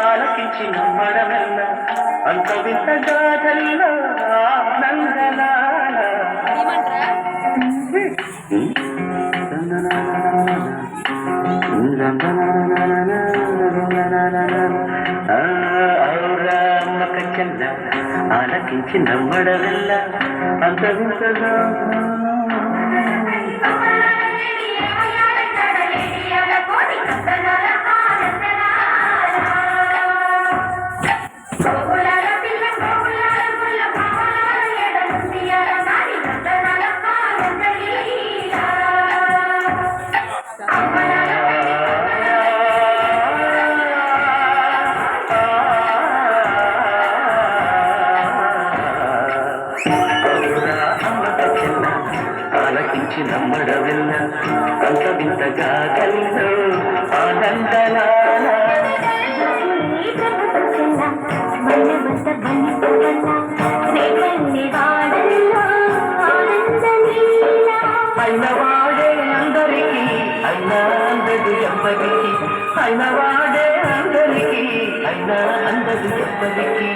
ఆలకించి నమ్మడమెల్ల అంత వింత గాథల్లో చెల్ల ఆలకించి నమ్మడమెల్ల అంత వింతగా వచ్చిన నమ్మడమెల్ల అంత వింతగా కలిసో ఆనందలాల అయిన అందరికీ అయినా అందదు ఎప్పటికీ అయినవాడే అందరికీ అయినా అందదు ఎప్పటికీ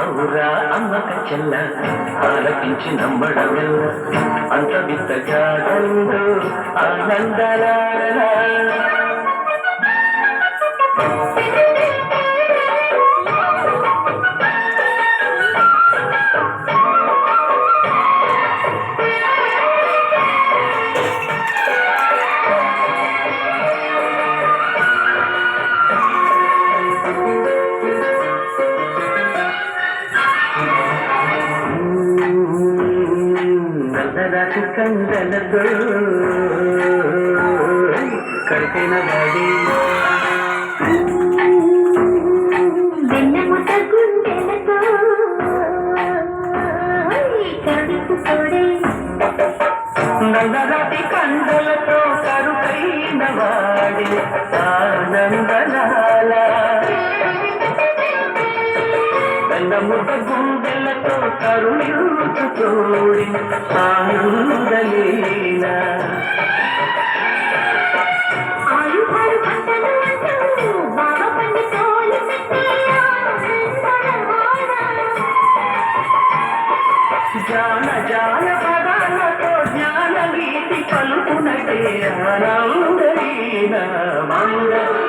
అవురా అమ్మక చెల్ల ఆలకించి నమ్మడమెల్ల అంత వింతగా కళ్ళు ఆనందలాల నల్లరాజు కందలతో కడిపిన వాడి వెన్నెముట గుండెలతో కడుపు కొడే నల్లరాటి కండలతో కరుకైన వాడి ఆనందలాల వెన్నముట గుండెలతో కరుణించు తోడి ఆనందలీల. జాన జాన పదాలతో జ్ఞాన వీటి పలుకునటే ఆనందలీన మంగ గోపాంగ